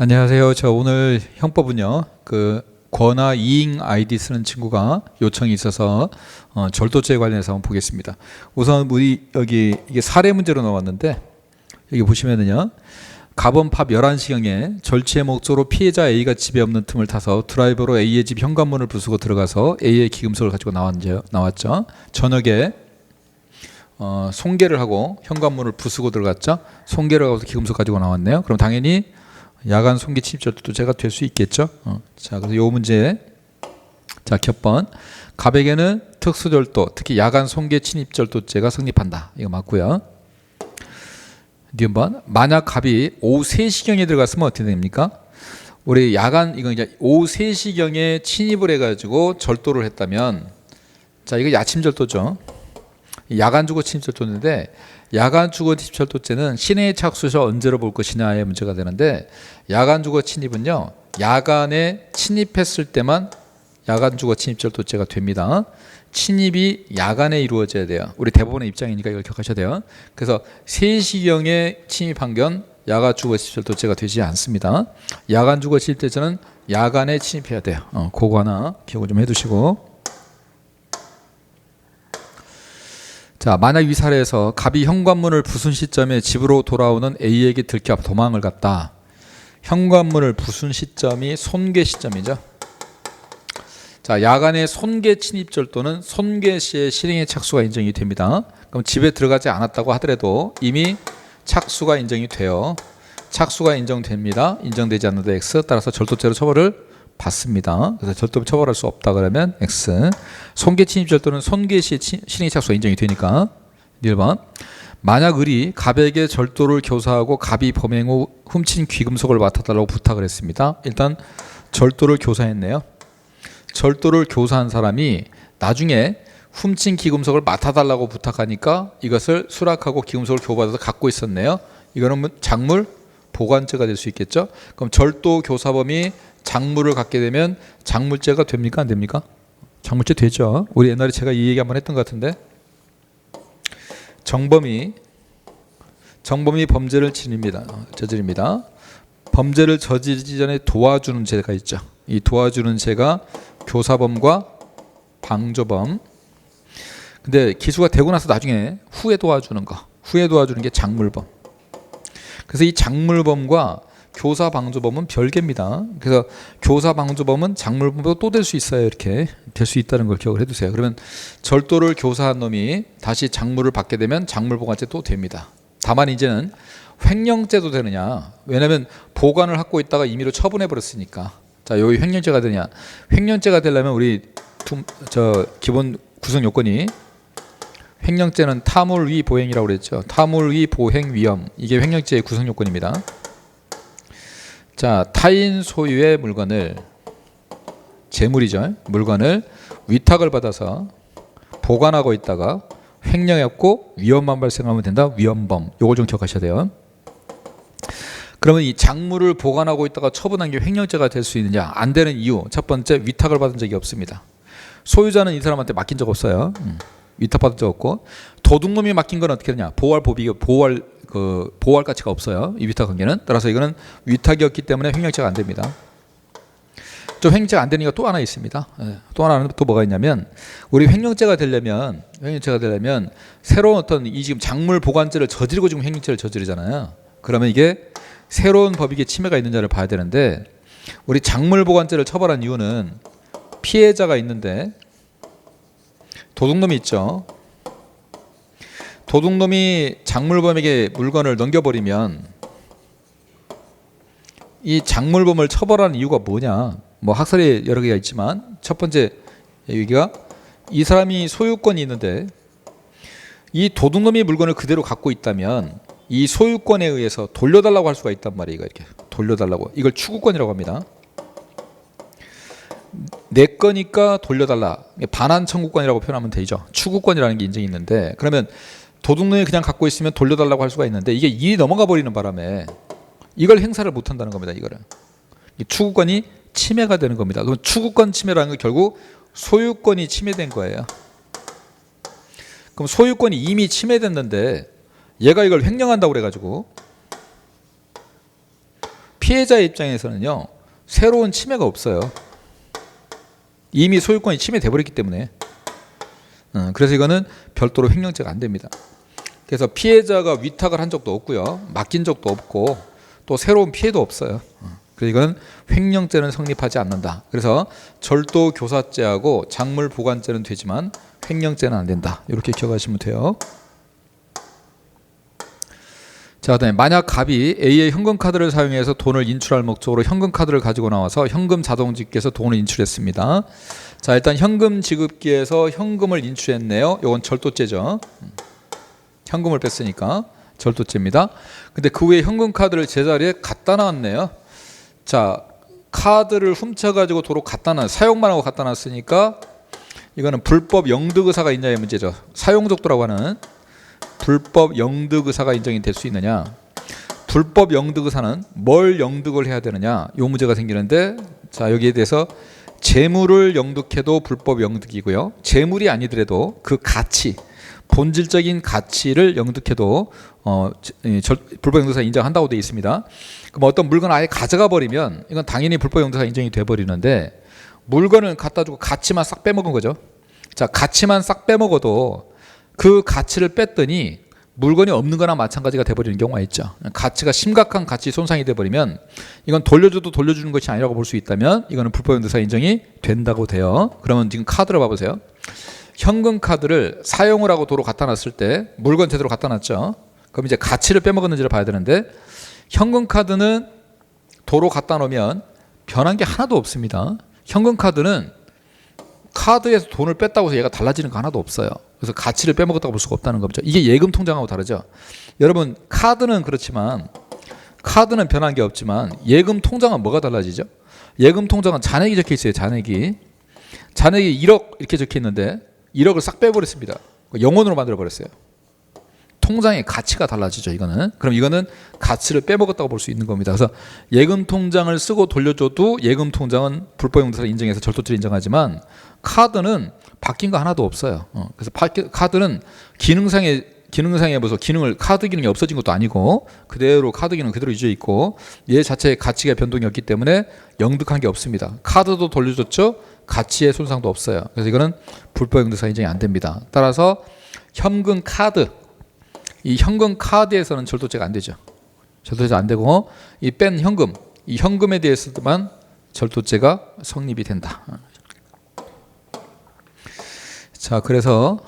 안녕하세요. 저 오늘 형법은요. 그 권하 이잉 아이디 쓰는 친구가 요청이 있어서 어, 절도죄 관련해서 한번 보겠습니다. 우선 우리 여기 이게 사례 문제로 나왔는데 여기 보시면은요. 가번 팝 11시경에 절취의 목적으로 피해자 A가 집에 없는 틈을 타서 드라이버로 A의 집 현관문을 부수고 들어가서 A의 기금속을 가지고. 나왔죠. 저녁에 어, 송계를 하고 현관문을 부수고 들어갔죠. 송계를 하고 기금속 가지고 나왔네요. 그럼 당연히 야간 송기 침입절도죄가 될 수 있겠죠. 어. 자, 그래서 요 문제 자 겹번 갑에게는 특수절도, 특히 야간 송계 침입절도죄가 성립한다. 이거 맞고요. 니은번 만약 갑이 오후 3시경에 들어갔으면 어떻게 됩니까? 우리 야간 이거 이제 오후 3시경에 침입을 해가지고 절도를 했다면 자 이거 야침 절도죠. 야간 주거 침입 절도인데 야간 주거 침입 절도죄는 시내의 착수서 언제로 볼 것이냐의 문제가 되는데 야간 주거 침입은요 야간에 침입했을 때만 야간 주거 침입 절도죄가 됩니다. 침입이 야간에 이루어져야 돼요. 우리 대법원의 입장이니까 이걸 기억하셔야 돼요. 그래서 3시경에 침입한 건 야간 주거 침입 절도죄가 되지 않습니다. 야간 주거 침입 절도죄는 야간에 침입해야 돼요. 어, 그거 하나 기억을 좀 해두시고. 자, 만약 이 사례에서 갑이 현관문을 부순 시점에 집으로 돌아오는 A에게 들켜 도망을 갔다. 현관문을 부순 시점이 손괴 시점이죠. 자, 야간의 손괴 침입절 도는 손괴 시의 실행의 착수가 인정이 됩니다. 그럼 집에 들어가지 않았다고 하더라도 이미 착수가 인정이 돼요. 착수가 인정됩니다. 인정되지 않는데 X 따라서 절도죄로 처벌을 받습니다. 그래서 절도 처벌할 수 없다 그러면 X. 손괴 침입 절도는 손괴 시 실행 착수가 인정이 되니까 1번. 만약 을이 갑에게 절도를 교사하고 갑이 범행 후 훔친 귀금속을 맡아달라고 부탁을 했습니다. 일단 절도를 교사했네요. 절도를 교사한 사람이 나중에 훔친 기금속을 맡아달라고 부탁하니까 이것을 수락하고 기금속을 교부받아서 갖고 있었네요. 이거는 뭐 작물 보관죄가 될 수 있겠죠. 그럼 절도 교사범이 작물을 갖게 되면 작물죄가 됩니까 안 됩니까? 작물죄 되죠. 우리 옛날에 제가 이 얘기 한번 했던 것 같은데 정범이 정범이 범죄를 지닙니다. 어, 저지릅니다. 범죄를 저지르기 전에 도와주는 죄가 있죠. 이 도와주는 죄가 교사범과 방조범. 근데 기수가 되고 나서 나중에 후에 도와주는 거, 후에 도와주는 게 작물범. 그래서 이 작물범과 교사 방조범은 별개입니다. 그래서 교사 방조범은 작물범도 또 될 수 있어요. 이렇게 될 수 있다는 걸 기억을 해두세요. 그러면 절도를 교사한 놈이 다시 작물을 받게 되면 작물보관죄 또 됩니다. 다만 이제는 횡령죄도 되느냐? 왜냐하면 보관을 갖고 있다가 임의로 처분해 버렸으니까. 자, 여기 횡령죄가 되냐? 횡령죄가 되려면 우리 두, 저 기본 구성 요건이 횡령죄는 타물 위 보행이라고 그랬죠. 타물 위 보행 위험 이게 횡령죄의 구성 요건입니다. 자, 타인 소유의 물건을 재물이죠. 물건을 위탁을 받아서 보관하고 있다가 횡령했고 위험만 발생하면 된다. 위험범. 요걸 좀 기억하셔야 돼요. 그러면 이 작물을 보관하고 있다가 처분한 게 횡령죄가 될 수 있느냐? 안 되는 이유. 첫 번째 위탁을 받은 적이 없습니다. 소유자는 이 사람한테 맡긴 적 없어요. 음, 위탁 받은 적 없고 도둑놈이 맡긴 건 어떻게 되냐? 보호할 법이 보호할 그 보호할 가치가 없어요. 이 위탁 관계는 따라서 이거는 위탁이었기 때문에 횡령죄가 안 됩니다. 좀 횡령죄가 안 되는 이유가 또 하나 있습니다. 예, 또 하나는 또 뭐가 있냐면 우리 횡령죄가 되려면 횡령죄가 되려면 새로운 어떤 이 지금 작물 보관죄를 저지르고 지금 횡령죄를 저지르잖아요. 그러면 이게 새로운 법익에 침해가 있는지를 봐야 되는데 우리 작물 보관죄를 처벌한 이유는 피해자가 있는데 도둑놈이 있죠. 도둑놈이 작물범에게 물건을 넘겨버리면 이 작물범을 처벌하는 이유가 뭐냐? 뭐 학설이 여러 개가 있지만 첫 번째 여기가 이 사람이 소유권이 있는데 이 도둑놈이 물건을 그대로 갖고 있다면 이 소유권에 의해서 돌려달라고 할 수가 있단 말이에요. 이렇게 돌려달라고 이걸 추구권이라고 합니다. 내 거니까 돌려달라. 반환 청구권이라고 표현하면 되죠. 추구권이라는 게 인정이 있는데 그러면 도둑놈이 그냥 갖고 있으면 돌려달라고 할 수가 있는데 이게 일이 넘어가 버리는 바람에 이걸 행사를 못 한다는 겁니다. 이거를 이 추구권이 침해가 되는 겁니다. 그럼 추구권 침해라는 건 결국 소유권이 침해된 거예요. 그럼 소유권이 이미 침해됐는데 얘가 이걸 횡령한다고 그래가지고 피해자 입장에서는요 새로운 침해가 없어요. 이미 소유권이 침해돼 버렸기 때문에. 어, 그래서 이거는 별도로 횡령죄가 안 됩니다. 그래서 피해자가 위탁을 한 적도 없고요, 맡긴 적도 없고 또 새로운 피해도 없어요. 어, 그래서 이건 횡령죄는 성립하지 않는다. 그래서 절도 교사죄하고 작물 보관죄는 되지만 횡령죄는 안 된다. 이렇게 기억하시면 돼요. 자, 그다음에 만약 갑이 A의 현금 카드를 사용해서 돈을 인출할 목적으로 현금 카드를 가지고 나와서 현금 자동지급기에서 돈을 인출했습니다. 자, 일단 현금 지급기에서 현금을 인출했네요. 이건 절도죄죠. 음. 현금을 뺐으니까 절도죄입니다. 근데 그 후에 현금 카드를 제자리에 갖다 놨네요. 자, 카드를 훔쳐 가지고 도로 갖다 놨 사용만 하고 갖다 놨으니까 이거는 불법 영득 의사가 있냐의 문제죠. 사용 족도라고 하는 불법 영득 의사가 인정이 될 수 있느냐? 불법 영득 의사는 뭘 영득을 해야 되느냐? 요 문제가 생기는데 자 여기에 대해서 재물을 영득해도 불법 영득이고요. 재물이 아니더라도 그 가치 본질적인 가치를 영득해도 어, 이 절- 불법 영득사 인정한다고 되어 있습니다. 그럼 어떤 물건을 아예 가져가 버리면 이건 당연히 불법 영득사 인정이 돼 버리는데 물건을 갖다 주고 가치만 싹 빼먹은 거죠. 자, 가치만 싹 빼먹어도 그 가치를 뺐더니 물건이 없는 거나 마찬가지가 돼버리는 경우가 있죠. 가치가 심각한 가치 손상이 돼버리면 이건 돌려줘도 돌려주는 것이 아니라고 볼 수 있다면 이거는 불법연두사 인정이 된다고 돼요. 그러면 지금 카드를 봐보세요. 현금 카드를 사용을 하고 도로 갖다 놨을 때 물건 제대로 갖다 놨죠. 그럼 이제 가치를 빼먹었는지를 봐야 되는데 현금 카드는 도로 갖다 놓으면 변한 게 하나도 없습니다. 현금 카드는 카드에서 돈을 뺐다고 해서 얘가 달라지는 거 하나도 없어요. 그래서 가치를 빼먹었다고 볼 수가 없다는 거죠. 이게 예금 통장하고 다르죠. 여러분 카드는 그렇지만 카드는 변한 게 없지만 예금 통장은 뭐가 달라지죠? 예금 통장은 잔액이 적혀 있어요. 잔액이 잔액이 1억 이렇게 적혀 있는데 1억을 싹 빼버렸습니다. 영원으로 만들어 버렸어요. 통장의 가치가 달라지죠. 이거는 그럼 이거는 가치를 빼먹었다고 볼 수 있는 겁니다. 그래서 예금 통장을 쓰고 돌려줘도 예금 통장은 불법용도사를 인정해서 절도죄를 인정하지만 카드는 바뀐 거 하나도 없어요. 어, 그래서 파- 카드는 기능상의 기능상의 무슨 기능을 카드 기능이 없어진 것도 아니고 그대로 카드 기능 그대로 유지해 있고 얘 자체의 가치가 변동이 없기 때문에 영득한 게 없습니다. 카드도 돌려줬죠. 가치의 손상도 없어요. 그래서 이거는 불법 용도사 인정이 안 됩니다. 따라서 현금 카드 이 현금 카드에서는 절도죄가 안 되죠. 절도죄가 안 되고 이 뺀 현금 이 현금에 대해서만 절도죄가 성립이 된다. 자, 그래서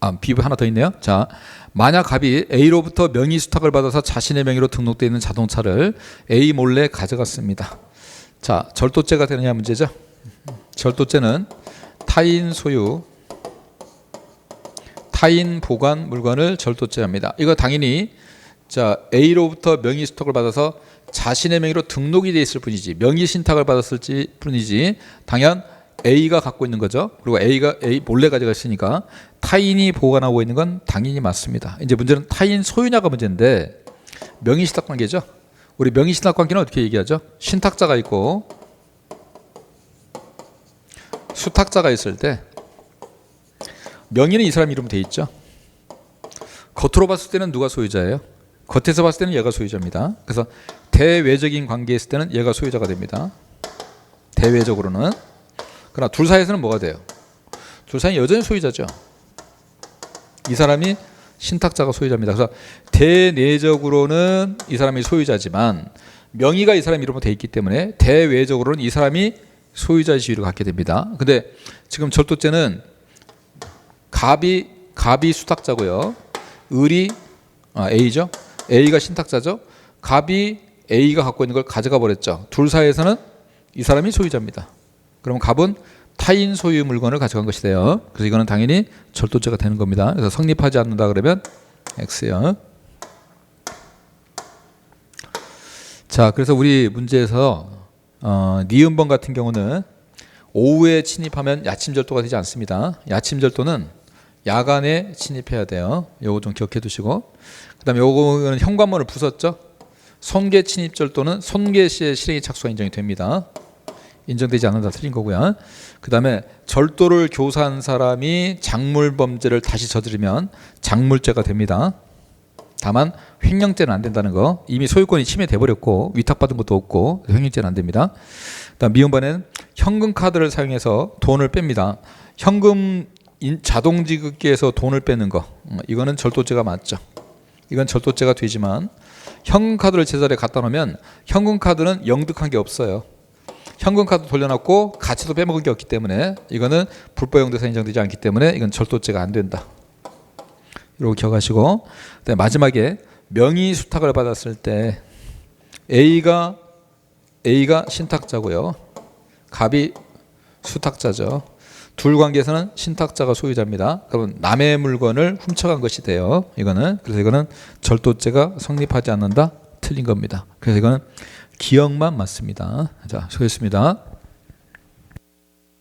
아, 비부 하나 더 있네요. 자, 만약 갑이 A로부터 명의 수탁을 받아서 자신의 명의로 등록되어 있는 자동차를 A 몰래 가져갔습니다. 자, 절도죄가 되느냐 문제죠. 절도죄는 타인 소유, 타인 보관 물건을 절도죄합니다. 이거 당연히 자 A로부터 명의 수탁을 받아서 자신의 명의로 등록이 돼 있을 뿐이지 명의 신탁을 받았을 뿐이지 당연 A가 갖고 있는 거죠. 그리고 A가 A 몰래 가져갔으니까 타인이 보관하고 있는 건 당연히 맞습니다. 이제 문제는 타인 소유냐가 문제인데 명의 신탁 관계죠. 우리 명의 신탁 관계는 어떻게 얘기하죠? 신탁자가 있고 수탁자가 있을 때 명의는 이 사람 이름 돼 있죠. 겉으로 봤을 때는 누가 소유자예요? 겉에서 봤을 때는 얘가 소유자입니다. 그래서 대외적인 관계에 있을 때는 얘가 소유자가 됩니다. 대외적으로는 그러나 둘 사이에서는 뭐가 돼요? 둘 사이 여전히 소유자죠. 이 사람이 신탁자가 소유자입니다. 그래서 대내적으로는 이 사람이 소유자지만 명의가 이 사람 이름으로 돼 있기 때문에 대외적으로는 이 사람이 소유자 지위를 갖게 됩니다. 근데 지금 절도죄는 갑이 갑이 수탁자고요. 을이 아, A죠. A가 신탁자죠. 갑이 A가 갖고 있는 걸 가져가 버렸죠. 둘 사이에서는 이 사람이 소유자입니다. 그럼 갑은 타인 소유 물건을 가져간 것이 돼요. 그래서 이거는 당연히 절도죄가 되는 겁니다. 그래서 성립하지 않는다 그러면 X요. 자, 그래서 우리 문제에서 어, 니은번 같은 경우는 오후에 침입하면 야침 절도가 되지 않습니다. 야침 절도는 야간에 침입해야 돼요. 요거 좀 기억해 두시고. 그다음에 요거는 현관문을 부쉈죠. 손괴 침입 절도는 손괴 시의 실행이 착수가 인정이 됩니다. 인정되지 않는다 틀린 거고요. 그다음에 절도를 교사한 사람이 작물 범죄를 다시 저지르면 작물죄가 됩니다. 다만 횡령죄는 안 된다는 거. 이미 소유권이 침해돼 버렸고 위탁받은 것도 없고 횡령죄는 안 됩니다. 그다음 미음반에는 현금 카드를 사용해서 돈을 뺍니다. 현금 인- 자동 지급기에서 돈을 빼는 거. 음, 이거는 절도죄가 맞죠. 이건 절도죄가 되지만 현금 카드를 제자리에 갖다 놓으면 현금 카드는 영득한 게 없어요. 현금 카드 돌려놨고 가치도 빼먹은 게 없기 때문에 이거는 불법 용도사 인정되지 않기 때문에 이건 절도죄가 안 된다. 이러고 기억하시고 그다음에 마지막에 명의 수탁을 받았을 때 A가 A가 신탁자고요. 갑이 수탁자죠. 둘 관계에서는 신탁자가 소유자입니다. 그러면 남의 물건을 훔쳐간 것이 돼요. 이거는 그래서 이거는 절도죄가 성립하지 않는다. 틀린 겁니다. 그래서 이거는 기억만 맞습니다. 자, 수고했습니다.